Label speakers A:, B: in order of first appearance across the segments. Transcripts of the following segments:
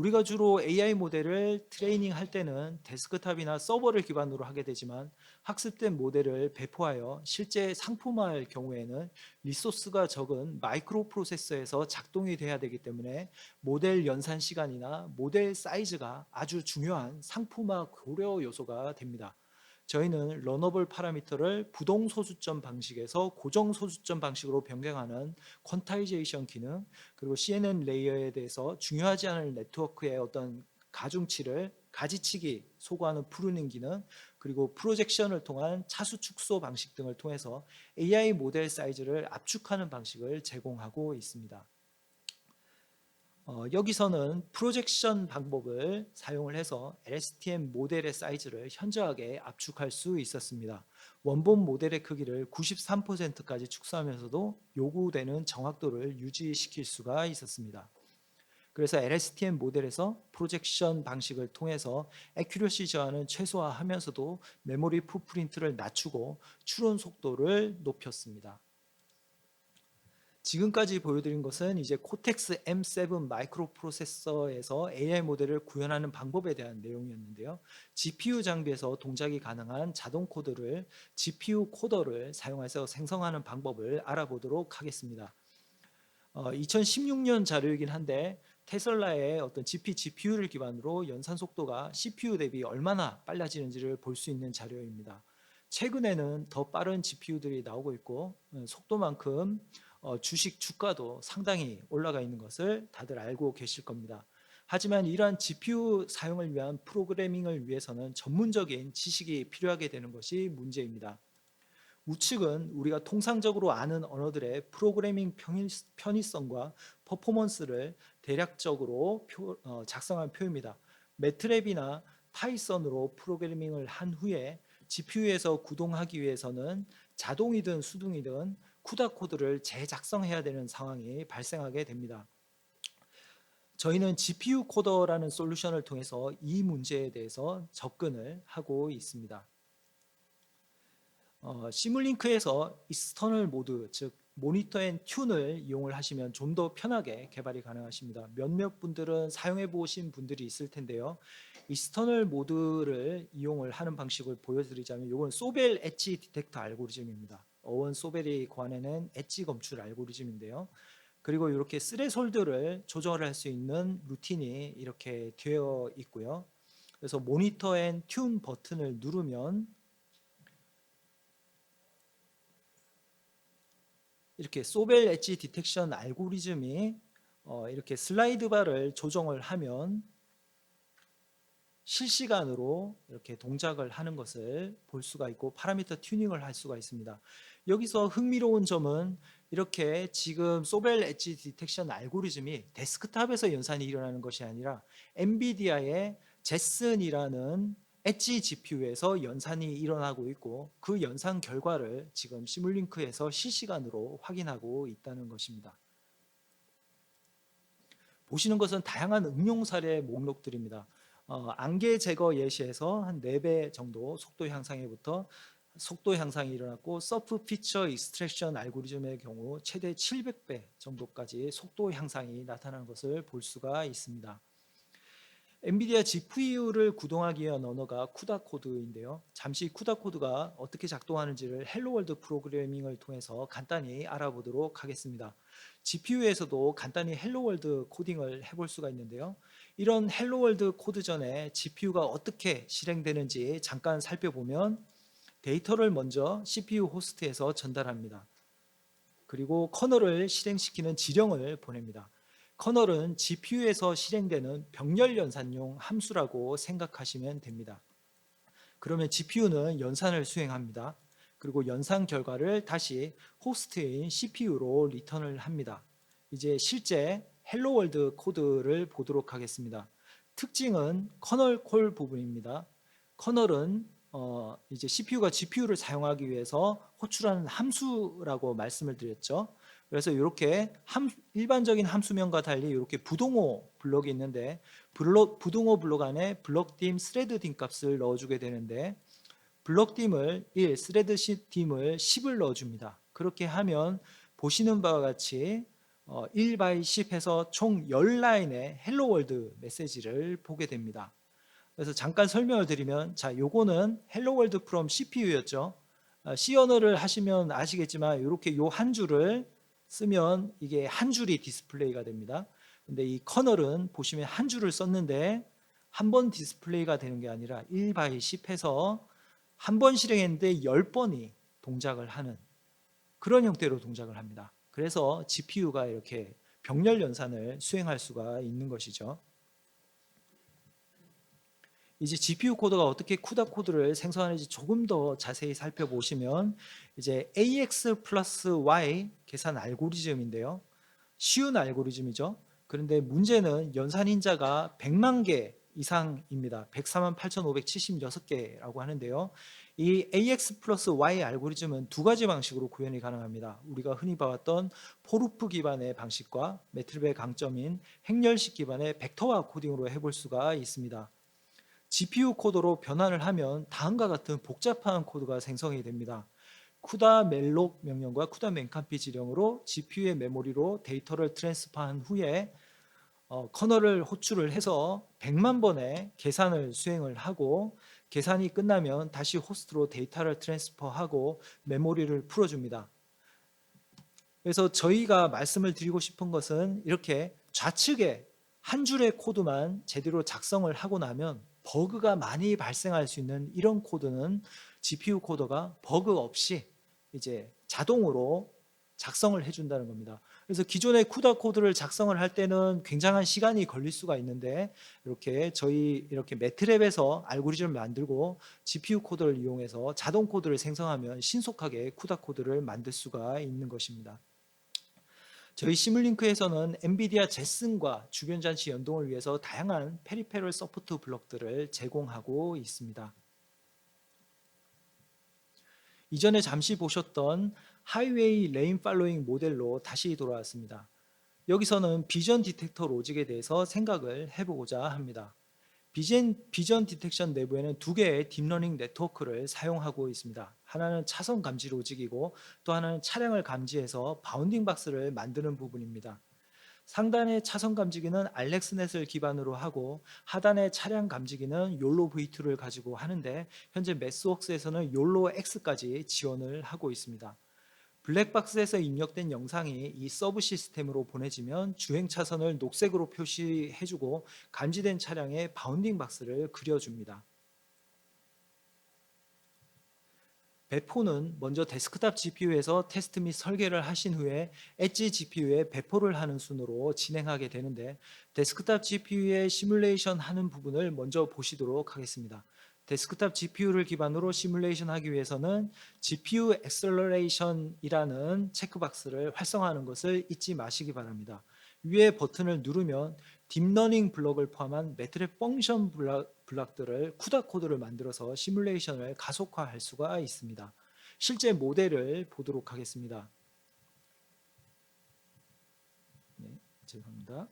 A: 우리가 주로 AI 모델을 트레이닝 할 때는 데스크탑이나 서버를 기반으로 하게 되지만 학습된 모델을 배포하여 실제 상품화할 경우에는 리소스가 적은 마이크로 프로세서에서 작동이 돼야 되기 때문에 모델 연산 시간이나 모델 사이즈가 아주 중요한 상품화 고려 요소가 됩니다. 저희는 러너블 파라미터를 부동 소수점 방식에서 고정 소수점 방식으로 변경하는 퀀타이제이션 기능 그리고 CNN 레이어에 대해서 중요하지 않은 네트워크의 어떤 가중치를 가지치기 소거하는 프루닝 기능 그리고 프로젝션을 통한 차수 축소 방식 등을 통해서 AI 모델 사이즈를 압축하는 방식을 제공하고 있습니다. 어, 여기서는 프로젝션 방법을 사용을 해서 LSTM 모델의 사이즈를 현저하게 압축할 수 있었습니다. 원본 모델의 크기를 93%까지 축소하면서도 요구되는 정확도를 유지시킬 수가 있었습니다. 그래서 LSTM 모델에서 프로젝션 방식을 통해서 애큐러시 저하는 최소화하면서도 메모리 풋프린트를 낮추고 추론 속도를 높였습니다. 지금까지 보여드린 것은 이제 코텍스 M7 마이크로 프로세서에서 AI 모델을 구현하는 방법에 대한 내용이었는데요. GPU 장비에서 동작이 가능한 자동 코드를 GPU 코더를 사용해서 생성하는 방법을 알아보도록 하겠습니다. 어, 2016년 자료이긴 한데 테슬라의 어떤 GP GPU를 기반으로 연산 속도가 CPU 대비 얼마나 빨라지는지를 볼 수 있는 자료입니다. 최근에는 더 빠른 GPU들이 나오고 있고 어, 속도만큼 어, 주식 주가도 상당히 올라가 있는 것을 다들 알고 계실 겁니다. 하지만 이러한 GPU 사용을 위한 프로그래밍을 위해서는 전문적인 지식이 필요하게 되는 것이 문제입니다. 우측은 우리가 통상적으로 아는 언어들의 프로그래밍 편의성과 퍼포먼스를 대략적으로 표, 어, 작성한 표입니다. 매트랩이나 파이썬으로 프로그래밍을 한 후에 GPU에서 구동하기 위해서는 자동이든 수동이든 쿠다 코드를 재작성해야 되는 상황이 발생하게 됩니다. 저희는 GPU 코더라는 솔루션을 통해서 이 문제에 대해서 접근을 하고 있습니다. 어, 시뮬링크에서 익스터널 모드, 즉 모니터 앤 튠을 이용을 하시면 좀 더 편하게 개발이 가능하십니다. 몇몇 분들은 사용해 보신 분들이 있을 텐데요. 익스터널 모드를 이용을 하는 방식을 보여드리자면 이건 소벨 엣지 디텍터 알고리즘입니다. 어원 소벨이 고안해낸 엣지 검출 알고리즘인데요. 그리고 이렇게 스레솔드를 조절할 수 있는 루틴이 이렇게 되어 있고요. 그래서 모니터 앤 튠 버튼을 누르면 이렇게 소벨 엣지 디텍션 알고리즘이 어, 이렇게 슬라이드 바를 조정을 하면 실시간으로 이렇게 동작을 하는 것을 볼 수가 있고 파라미터 튜닝을 할 수가 있습니다. 여기서 흥미로운 점은 이렇게 지금 소벨 엣지 디텍션 알고리즘이 데스크탑에서 연산이 일어나는 것이 아니라 엔비디아의 제슨이라는 엣지 GPU에서 연산이 일어나고 있고 그 연산 결과를 지금 시뮬링크에서 실시간으로 확인하고 있다는 것입니다. 보시는 것은 다양한 응용 사례 목록들입니다. 어, 안개 제거 예시에서 한 4배 정도 속도 향상에부터 속도 향상이 일어났고 서프 피처 익스트랙션 알고리즘의 경우 최대 700배 정도까지 속도 향상이 나타나는 것을 볼 수가 있습니다. 엔비디아 GPU를 구동하기 위한 언어가 쿠다 코드인데요. 잠시 쿠다 코드가 어떻게 작동하는지를 헬로월드 프로그래밍을 통해서 간단히 알아보도록 하겠습니다. GPU에서도 간단히 헬로월드 코딩을 해볼 수가 있는데요. 이런 헬로월드 코드 전에 GPU가 어떻게 실행되는지 잠깐 살펴보면 데이터를 먼저 CPU 호스트에서 전달합니다. 그리고 커널을 실행시키는 지령을 보냅니다. 커널은 GPU에서 실행되는 병렬 연산용 함수라고 생각하시면 됩니다. 그러면 GPU는 연산을 수행합니다. 그리고 연산 결과를 다시 호스트인 CPU로 리턴을 합니다. 이제 실제 헬로 월드 코드를 보도록 하겠습니다. 특징은 커널 콜 부분입니다. 커널은 어 이제 CPU가 GPU를 사용하기 위해서 호출하는 함수라고 말씀을 드렸죠. 그래서 이렇게 함, 일반적인 함수명과 달리 이렇게 부동호 블럭이 있는데 블록, 부동호 블록 안에 블럭딤 스레드딤 값을 넣어주게 되는데 블럭딤을 1, 스레드딤을 10을 넣어줍니다. 그렇게 하면 보시는 바와 같이 어, 1by 10 해서 총 10라인의 헬로 월드 메시지를 보게 됩니다. 그래서 잠깐 설명을 드리면 자, 요거는 헬로 월드 프롬 CPU였죠. 어, C 언어를 하시면 아시겠지만 이렇게 요 한 줄을 쓰면 이게 한 줄이 디스플레이가 됩니다. 근데 이 커널은 보시면 한 줄을 썼는데 한 번 디스플레이가 되는 게 아니라 1by 10 해서 한 번 실행했는데 10번이 동작을 하는 그런 형태로 동작을 합니다. 그래서 GPU가 이렇게 병렬 연산을 수행할 수가 있는 것이죠. 이제 GPU 코드가 어떻게 쿠다 코드를 생성하는지 조금 더 자세히 살펴보시면 이제 AX 플러스 Y 계산 알고리즘인데요. 쉬운 알고리즘이죠. 그런데 문제는 연산 인자가 100만 개 이상입니다. 104만 8,576개라고 하는데요. 이 AX 플러스 Y 알고리즘은 두 가지 방식으로 구현이 가능합니다. 우리가 흔히 봐왔던 포루프 기반의 방식과 매트립의 강점인 행렬식 기반의 벡터화 코딩으로 해볼 수가 있습니다. GPU 코드로 변환을 하면 다음과 같은 복잡한 코드가 생성이 됩니다. 쿠다 멜록 명령과 쿠다 맨칸피 지령으로 GPU의 메모리로 데이터를 트랜스퍼한 후에 어, 커널을 호출을 해서 100만 번의 계산을 수행을 하고 계산이 끝나면 다시 호스트로 데이터를 트랜스퍼하고 메모리를 풀어줍니다. 그래서 저희가 말씀을 드리고 싶은 것은 이렇게 좌측에 한 줄의 코드만 제대로 작성을 하고 나면 버그가 많이 발생할 수 있는 이런 코드는 GPU 코더가 버그 없이 이제 자동으로 작성을 해준다는 겁니다. 그래서 기존의 쿠다 코드를 작성을 할 때는 굉장한 시간이 걸릴 수가 있는데 이렇게 저희 이렇게 매트랩에서 알고리즘을 만들고 GPU 코드를 이용해서 자동 코드를 생성하면 신속하게 쿠다 코드를 만들 수가 있는 것입니다. 저희 시뮬링크에서는 엔비디아 제슨과 주변 장치 연동을 위해서 다양한 페리페럴 서포트 블록들을 제공하고 있습니다. 이전에 잠시 보셨던 하이웨이 레인 팔로잉 모델로 다시 돌아왔습니다. 여기서는 비전 디텍터 로직에 대해서 생각을 해보고자 합니다. 비전, 비전 디텍션 내부에는 두 개의 딥러닝 네트워크를 사용하고 있습니다. 하나는 차선 감지 로직이고 또 하나는 차량을 감지해서 바운딩 박스를 만드는 부분입니다. 상단의 차선 감지기는 알렉스넷을 기반으로 하고 하단의 차량 감지기는 욜로 V2를 가지고 하는데 현재 매스웍스에서는 욜로 X까지 지원을 하고 있습니다. 블랙박스에서 입력된 영상이 이 서브 시스템으로 보내지면 주행 차선을 녹색으로 표시해주고 감지된 차량의 바운딩 박스를 그려줍니다. 배포는 먼저 데스크탑 GPU에서 테스트 및 설계를 하신 후에 엣지 GPU에 배포를 하는 순으로 진행하게 되는데 데스크탑 GPU의 시뮬레이션 하는 부분을 먼저 보시도록 하겠습니다. 데스크탑 GPU를 기반으로 시뮬레이션 하기 위해서는 GPU Acceleration이라는 체크박스를 활성화하는 것을 잊지 마시기 바랍니다. 위에 버튼을 누르면 딥러닝 블럭을 포함한 매트랩 펑션 블럭, 블럭들을 쿠다 코드를 만들어서 시뮬레이션을 가속화할 수가 있습니다. 실제 모델을 보도록 하겠습니다. 네, 죄송합니다.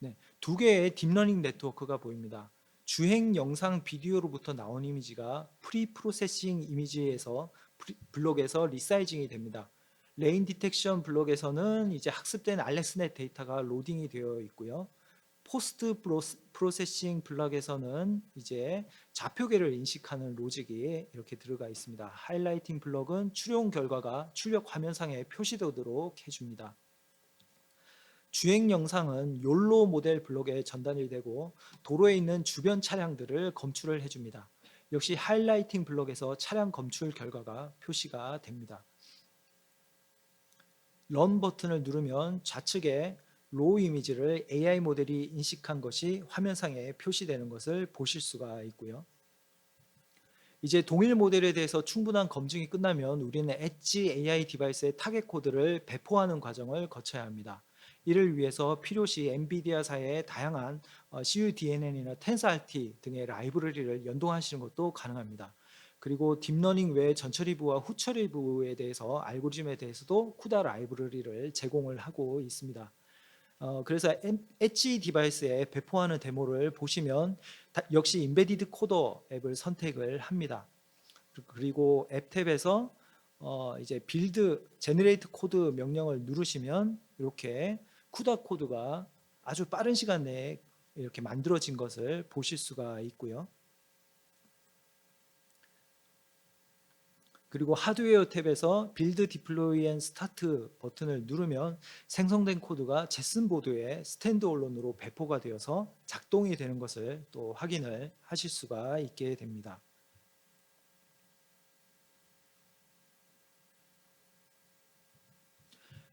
A: 네, 두 개의 딥러닝 네트워크가 보입니다. 주행 영상 비디오로부터 나온 이미지가 프리 프로세싱 이미지에서 블록에서 리사이징이 됩니다. 레인 디텍션 블록에서는 이제 학습된 알렉스넷 데이터가 로딩이 되어 있고요. 포스트 프로세싱 블록에서는 이제 좌표계를 인식하는 로직이 이렇게 들어가 있습니다. 하이라이팅 블록은 출력 결과가 출력 화면상에 표시되도록 해줍니다. 주행 영상은 욜로 모델 블록에 전단이 되고 도로에 있는 주변 차량들을 검출을 해줍니다. 역시 하이라이팅 블록에서 차량 검출 결과가 표시가 됩니다. 런 버튼을 누르면 좌측에 로우 이미지를 AI 모델이 인식한 것이 화면상에 표시되는 것을 보실 수가 있고요. 이제 동일 모델에 대해서 충분한 검증이 끝나면 우리는 엣지 AI 디바이스의 타겟 코드를 배포하는 과정을 거쳐야 합니다. 이를 위해서 필요시 엔비디아사의 다양한 어, CUDNN이나 TensorRT 등의 라이브러리를 연동하시는 것도 가능합니다. 그리고 딥러닝 외 전처리부와 후처리부에 대해서 알고리즘에 대해서도 쿠다 라이브러리를 제공을 하고 있습니다. 어, 그래서 엣지 디바이스에 배포하는 데모를 보시면 역시 인베디드 코더 앱을 선택을 합니다. 그리고 앱 탭에서 어, 이제 빌드 제너레이트 코드 명령을 누르시면 이렇게 쿠다 코드가 아주 빠른 시간 내에 이렇게 만들어진 것을 보실 수가 있고요. 그리고 하드웨어 탭에서 빌드 디플로이 앤 스타트 버튼을 누르면 생성된 코드가 제슨 보드에 스탠드 언론으로 배포가 되어서 작동이 되는 것을 또 확인을 하실 수가 있게 됩니다.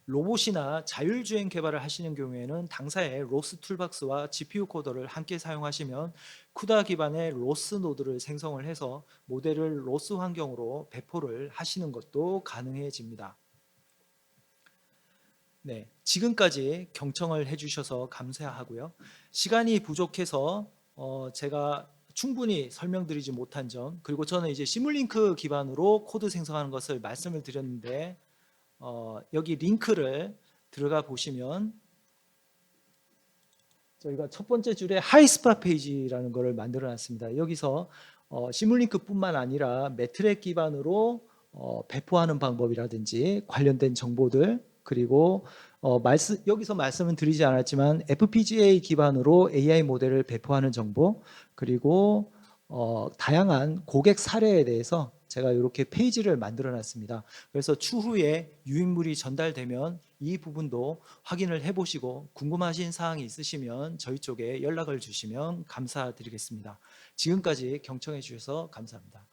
A: 로봇이나 자율주행 개발을 하시는 경우에는 당사의 로스 툴박스와 GPU 코더를 함께 사용하시면 쿠다 기반의 로스 노드를 생성을 해서 모델을 로스 환경으로 배포를 하시는 것도 가능해집니다. 네, 지금까지 경청을 해주셔서 감사하고요. 시간이 부족해서 어, 제가 충분히 설명드리지 못한 점 그리고 저는 이제 시뮬링크 기반으로 코드 생성하는 것을 말씀을 드렸는데 어, 여기 링크를 들어가 보시면 저희가 첫 번째 줄에 하이스파 페이지라는 것을 만들어 놨습니다. 여기서 어, 시뮬링크뿐만 아니라 매트렉 기반으로 어, 배포하는 방법이라든지 관련된 정보들 그리고 어, 말씀, 여기서 말씀은 드리지 않았지만 FPGA 기반으로 AI 모델을 배포하는 정보 그리고 어, 다양한 고객 사례에 대해서 제가 이렇게 페이지를 만들어 놨습니다. 그래서 추후에 유인물이 전달되면 이 부분도 확인을 해 보시고 궁금하신 사항이 있으시면 저희 쪽에 연락을 주시면 감사드리겠습니다. 지금까지 경청해 주셔서 감사합니다.